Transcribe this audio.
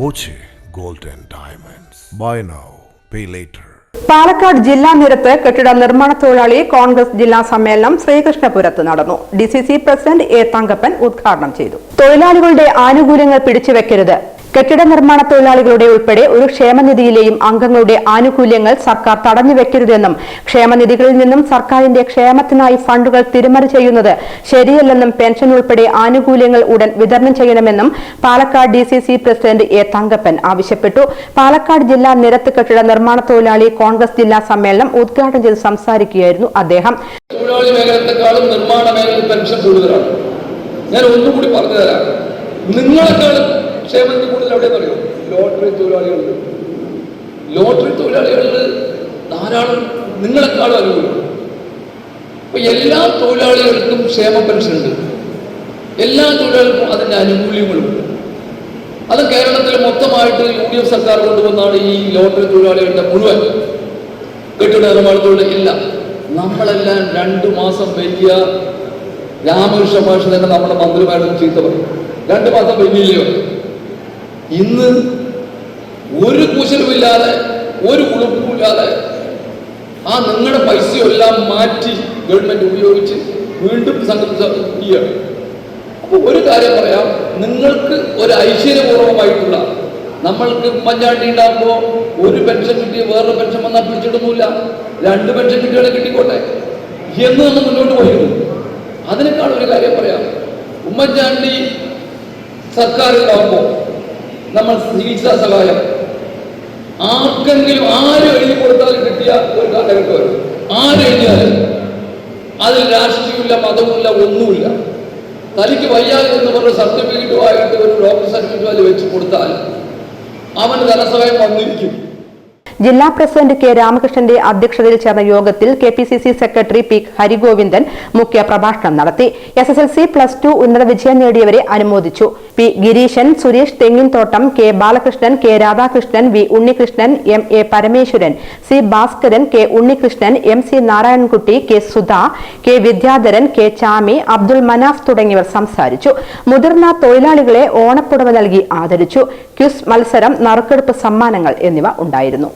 Boche gold and diamonds. Buy now pay later Palakkad ജില്ലാ നിരത്ത് കെട്ടിട നിർമ്മാണ തൊഴിലാളി കോൺഗ്രസ് ജില്ലാ സമ്മേളനം ശ്രീകൃഷ്ണപുരത്ത് നടന്നു. D C C president A Thankappan ഉദ്ഘാടനം ചെയ്തു. തൊഴിലാളികളുടെ ആനുകൂല്യങ്ങൾ പിടിച്ചുവെക്കരുത്. കെട്ടിട നിർമ്മാണ തൊഴിലാളികളുടെ ഉൾപ്പെടെ ഒരു ക്ഷേമനിധിയിലെയും അംഗങ്ങളുടെ ആനുകൂല്യങ്ങൾ സർക്കാർ തടഞ്ഞു വെക്കരുതെന്നും ക്ഷേമനിധികളിൽ നിന്നും സർക്കാരിന്റെ ക്ഷേമത്തിനായി ഫണ്ടുകൾ തിരിമറി ചെയ്യുന്നത് ശരിയല്ലെന്നും പെൻഷൻ ഉൾപ്പെടെ ആനുകൂല്യങ്ങൾ ഉടൻ വിതരണം ചെയ്യണമെന്നും Palakkad D president A Thankappan ആവശ്യപ്പെട്ടു. പാലക്കാട് ജില്ലാ നിരത്ത് കെട്ടിട നിർമ്മാണ തൊഴിലാളി കോൺഗ്രസ് ജില്ലാ സമ്മേളനം ഉദ്ഘാടനം ചെയ്ത് സംസാരിക്കുകയായിരുന്നു അദ്ദേഹം. ഞാൻ ഒന്നുകൂടി പറഞ്ഞുതരാം. നിങ്ങളെക്കാളും ക്ഷേമത്തിൽ കൂടുതൽ എവിടെയെന്ന് അറിയോ? ലോട്ടറി തൊഴിലാളികളുണ്ട്. ലോട്ടറി തൊഴിലാളികളിൽ ധാരാളം നിങ്ങളെക്കാളും അനുകൂലം അപ്പൊ എല്ലാ തൊഴിലാളികൾക്കും ക്ഷേമ പെൻഷൻ ഉണ്ട്. എല്ലാ തൊഴിലാളികൾക്കും അതിന്റെ ആനുകൂല്യങ്ങളുണ്ട് അത് കേരളത്തിൽ മൊത്തമായിട്ട് യു ഡി എഫ് സർക്കാർ കൊണ്ടുവന്നാണ് ഈ ലോട്ടറി തൊഴിലാളികളുടെ മുഴുവൻ കെട്ടിട നിർമ്മാണത്തോടെ ഇല്ല. നമ്മളെല്ലാം രണ്ടു മാസം വലിയ രാമകൃഷ്ണ ഭാഷ തന്നെ നമ്മുടെ മന്ത്രിമാരുടെ ചീത്ത പറയും രണ്ടു മാസം വലിയല്ലോ ഇന്ന് ഒരു കുശലുമില്ലാതെ ഒരു ഉളുപ്പുമില്ലാതെ ആ നിങ്ങളുടെ പൈസയെല്ലാം മാറ്റി ഗവൺമെന്റ് ഉപയോഗിച്ച് വീണ്ടും സംഘടിപ്പിക്കുകയാണ് അപ്പൊ ഒരു കാര്യം പറയാം നിങ്ങൾക്ക് ഒരു ഐശ്വര്യപൂർവമായിട്ടുള്ള നമ്മൾക്ക് ഉമ്മൻചാണ്ടി ഉണ്ടാകുമ്പോൾ ഒരു പെൻഷൻ കിട്ടി വേറൊരു പെൻഷൻ വന്നാൽ പിടിച്ചിട്ടൊന്നുമില്ല. രണ്ട് പെൻഷൻ കിട്ടിയാലെ കിട്ടിക്കോട്ടെ. എന്ന് നമ്മൾ മുന്നോട്ട് പോയിരുന്നു. അതിനേക്കാൾ ഒരു കാര്യം പറയാം ഉമ്മൻചാണ്ടി സർക്കാരിലാകുമ്പോൾ നമ്മൾ ചികിത്സാ സഹായം. ആർക്കെങ്കിലും ആര് എഴുതി കൊടുത്താലും കിട്ടിയ ഒരു കാലഘട്ടം ആര് എഴുതിയാലും. അതിൽ രാഷ്ട്രീയമില്ല മതവുമില്ല ഒന്നുമില്ല. തനിക്ക് വയ്യാതെ എന്ന് പറഞ്ഞ സർട്ടിഫിക്കറ്റുമായിട്ട് ഒരു ഡോക്ടർ സർട്ടിഫിക്കറ്റ് വെച്ച് കൊടുത്താൽ അവന് ധനസഹായം വന്നിരിക്കും. ജില്ലാ പ്രസിഡന്റ് കെ രാമകൃഷ്ണന്റെ അധ്യക്ഷതയിൽ ചേർന്ന യോഗത്തിൽ K P C C secretary P Harigovindan മുഖ്യ പ്രഭാഷണം നടത്തി. S S L C plus two ഉന്നത വിജയം നേടിയവരെ അനുമോദിച്ചു. P Gireeshan Suresh Thenginthottam K Balakrishnan K Radhakrishnan V Unnikrishnan M A Parameswaran C Bhaskaran K Unnikrishnan M C Narayanankutty K Sudha K Vidyadharan K Chami Abdul Manaf തുടങ്ങിയവർ സംസാരിച്ചു. മുതിർന്ന തൊഴിലാളികളെ ഓണപ്പുടവ നൽകി ആദരിച്ചു. ക്യുസ് മത്സരം നറുക്കെടുപ്പ് സമ്മാനങ്ങൾ എന്നിവ ഉണ്ടായിരുന്നു.